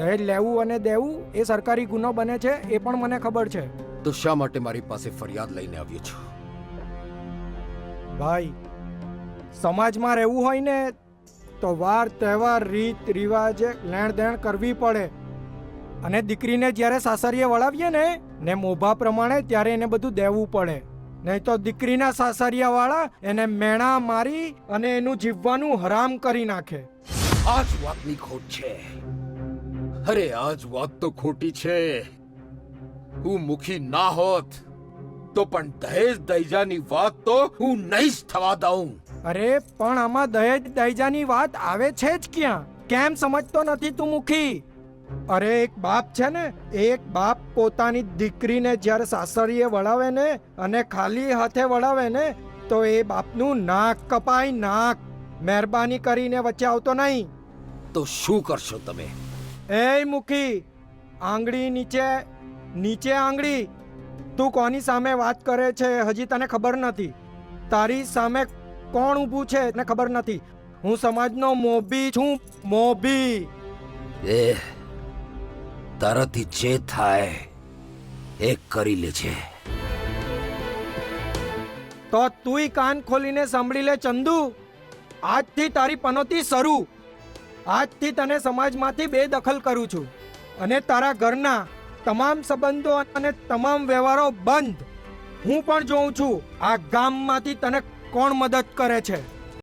દહેજ લેવું અને દેવું એ સરકારી ગુનો બને છે એ પણ મને ખબર છે. તો શા માટે મારી પાસે ફરિયાદ લઈને આવ્યો છો? ભાઈ સમાજમાં રહેવું હોય ને તો વાર તહેવાર રીત રિવાજ લેણ દેણ કરવી પડે. અને દીકરીને જ્યારે સાસરીએ વળાવીએ ને ને મોભા પ્રમાણે ત્યારે એને બધું દેવું પડે. નહીં તો દીકરીના સાસરિયાવાળા એને મેણા મારી અને એનું જીવવાનું હરામ કરી નાખે. આ જ વાતની ખોટ છે. અરે આજ વાત તો ખોટી છે. હું મુખી ના હોત તો પણ દહેજ દૈજાની વાત તો હું નહીં જ થવા દઉં. અરે પણ આમાં દહેજ દૈજાની વાત આવે છે જ ક્યાં? કેમ સમજતો નથી તું મુખી? અરે એક બાપ છે ને એક બાપ પોતાની દીકરીને જ્યારે સાસરીએ વળાવે ને અને ખાલી હાથે વળાવે ને તો એ બાપનું નાક કપાય નાક. મહેરબાની કરીને વચ્ચે આવતો નહીં. તો શું કરશો તમે? એ મુખી આંગળી નીચે નીચે આંગળી. તું કોની સામે વાત કરે છે હજી તને ખબર નથી. તારી સામે કોણ ઊભું છે તને ખબર નથી. હું સમાજનો મોભી છું મોભી. એ તારાથી જે થાય એ કરી લેજે તો તુંય કાન ખોલીને સાંભળી લે ચંદુ. આજથી તારી પનોતી શરૂ. આજથી તને સમાજમાંથી બેદખલ કરું છું. અને તારા ઘરના તમામ સંબંધો અને તમામ વ્યવહારો બંધ. હું પણ જોઉં છું આ ગામમાંથી તને કોણ મદદ કરે છે.